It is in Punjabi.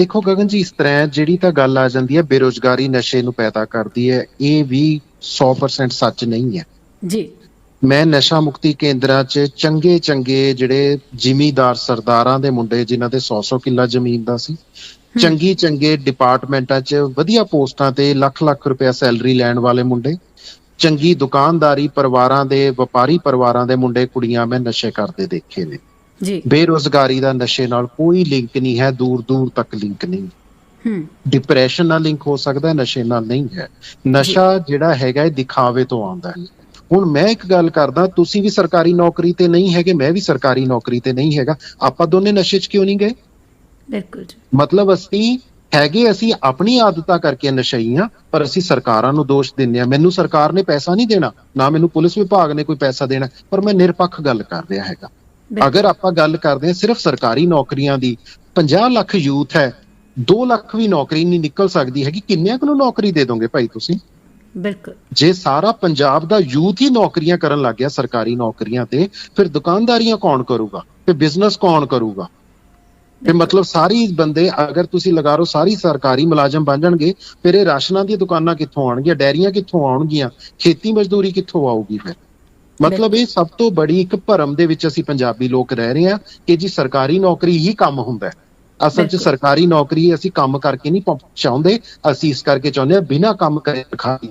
ਦੇਖੋ ਗਗਨ ਜੀ ਇਸ ਤਰ੍ਹਾਂ ਜਿਹੜੀ ਤਾਂ ਗੱਲ ਆ ਜਾਂਦੀ ਹੈ ਬੇਰੋਜ਼ਗਾਰੀ ਨਸ਼ੇ ਨੂੰ ਪੈਦਾ ਕਰਦੀ ਹੈ ਇਹ ਵੀ 100% ਸੱਚ ਨਹੀਂ ਹੈ। ਜੀ। ਮੈਂ ਨਸ਼ਾ ਮੁਕਤੀ ਕੇਂਦਰਾਂ 'ਚ ਚੰਗੇ ਚੰਗੇ ਜਿਹੜੇ ਜ਼ਿਮੀਂਦਾਰ ਸਰਦਾਰਾਂ ਦੇ ਮੁੰਡੇ ਜਿਨ੍ਹਾਂ ਦੇ 100-100 ਕਿੱਲਾ ਜ਼ਮੀਨ ਦਾ ਸੀ ਚੰਗੀ ਚੰਗੇ ਡਿਪਾਰਟਮੈਂਟਾਂ 'ਚ ਵਧੀਆ ਪੋਸਟਾਂ ਤੇ ਲੱਖ-ਲੱਖ ਰੁਪਏ ਸੈਲਰੀ ਲੈਣ ਵਾਲੇ ਮੁੰਡੇ ਚੰਗੀ ਦੁਕਾਨਦਾਰੀ ਪਰਿਵਾਰਾਂ ਦੇ ਵਪਾਰੀ ਪਰਿਵਾਰਾਂ ਦੇ ਮੁੰਡੇ ਕੁੜੀਆਂ ਮੈਂ ਨਸ਼ੇ ਕਰਦੇ ਦੇਖੇ ਨੇ। ਜੀ। ਬੇਰੋਜ਼ਗਾਰੀ ਦਾ ਨਸ਼ੇ ਨਾਲ ਕੋਈ ਲਿੰਕ ਨਹੀਂ ਹੈ ਦੂਰ ਦੂਰ ਤੱਕ ਲਿੰਕ ਨਹੀਂ। ਹੂੰ। ਡਿਪਰੈਸ਼ਨ ਨਾਲ ਲਿੰਕ ਹੋ ਸਕਦਾ ਨਸ਼ੇ ਨਾਲ ਨਹੀਂ ਹੈ। ਨਸ਼ਾ ਜਿਹੜਾ ਹੈਗਾ ਇਹ ਦਿਖਾਵੇ ਤੋਂ ਆਉਂਦਾ ਹੈ। ਹੁਣ ਮੈਂ ਇੱਕ ਗੱਲ ਕਰਦਾ ਤੁਸੀਂ ਵੀ ਸਰਕਾਰੀ ਨੌਕਰੀ ਤੇ ਨਹੀਂ ਹੈਗੇ ਮੈਂ ਵੀ ਸਰਕਾਰੀ ਨੌਕਰੀ ਤੇ ਨਹੀਂ ਹੈਗਾ। ਆਪਾਂ ਦੋਨੇ ਨਸ਼ੇ 'ਚ ਕਿਉਂ ਨਹੀਂ ਗਏ? ਬਿਲਕੁਲ ਜੀ। ਮਤਲਬ ਅਸੀਂ ਹੈਗੇ ਅਸੀਂ ਆਪਣੀ ਆਦਤਾਂ ਕਰਕੇ ਨਸ਼ਈਆਂ ਪਰ ਅਸੀਂ ਸਰਕਾਰਾਂ ਨੂੰ ਦੋਸ਼ ਦਿੰਦੇ ਆ ਮੈਨੂੰ ਸਰਕਾਰ ਨੇ ਪੈਸਾ ਨਹੀਂ ਦੇਣਾ ਨਾ ਮੈਨੂੰ ਪੁਲਿਸ ਵਿਭਾਗ ਨੇ ਕੋਈ ਪੈਸਾ ਦੇਣਾ ਪਰ ਮੈਂ ਨਿਰਪੱਖ ਗੱਲ ਕਰ ਰਿਹਾ ਹੈਗਾ। ਅਗਰ ਆਪਾਂ ਗੱਲ ਕਰਦੇ ਹਾਂ ਸਿਰਫ ਸਰਕਾਰੀ ਨੌਕਰੀਆਂ ਦੀ 50 ਲੱਖ ਯੂਥ ਹੈ 2 ਲੱਖ ਵੀ ਨੌਕਰੀ ਨਹੀਂ ਨਿਕਲ ਸਕਦੀ ਹੈਗੀ ਕਿੰਨਿਆਂ ਕੁ ਨੂੰ ਨੌਕਰੀ ਦੇ ਦੋਗੇ ਭਾਈ ਤੁਸੀਂ? ਬਿਲਕੁਲ। ਜੇ ਸਾਰਾ ਪੰਜਾਬ ਦਾ ਯੂਥ ਹੀ ਨੌਕਰੀਆਂ ਕਰਨ ਲੱਗ ਗਿਆ ਸਰਕਾਰੀ ਨੌਕਰੀਆਂ ਤੇ ਫਿਰ ਦੁਕਾਨਦਾਰੀਆਂ ਕੌਣ ਕਰੂਗਾ? ਤੇ ਬਿਜ਼ਨਸ ਕੌਣ ਕਰੂਗਾ? ਤੇ ਮਤਲਬ ਸਾਰੀ ਬੰਦੇ ਅਗਰ ਤੁਸੀਂ ਲਗਾ ਰੋ ਸਾਰੀ ਸਰਕਾਰੀ ਮੁਲਾਜ਼ਮ ਬਣ ਜਾਣਗੇ ਫਿਰ ਇਹ ਰਾਸ਼ਨਾਂ ਦੀਆਂ ਦੁਕਾਨਾਂ ਕਿੱਥੋਂ ਆਉਣਗੀਆਂ ਡੈਰੀਆਂ ਕਿੱਥੋਂ ਆਉਣਗੀਆਂ ਖੇਤੀ ਮਜ਼ਦੂਰੀ ਕਿੱਥੋਂ ਆਊਗੀ ਫਿਰ? ਮਤਲਬ ਇਹ ਸਭ ਤੋਂ ਬੜੀ ਇੱਕ ਭਰਮ ਦੇ ਵਿੱਚ ਅਸੀਂ ਪੰਜਾਬੀ ਲੋਕ ਰਹਿ ਰਹੇ ਹਾਂ ਕਿ ਜੀ ਸਰਕਾਰੀ ਨੌਕਰੀ ਹੀ ਕੰਮ ਹੁੰਦਾ ਹੈ। ਅਸਲ 'ਚ। ਸਰਕਾਰੀ ਨੌਕਰੀ ਅਸੀਂ ਕੰਮ ਕਰਕੇ ਨਹੀਂ ਪਹੁੰਚਾਉਂਦੇ। ਅਸੀਂ ਇਸ ਕਰਕੇ ਚਾਹੁੰਦੇ ਹਾਂ ਬਿਨਾਂ ਕੰਮ ਕਰੇ ਖਾਈ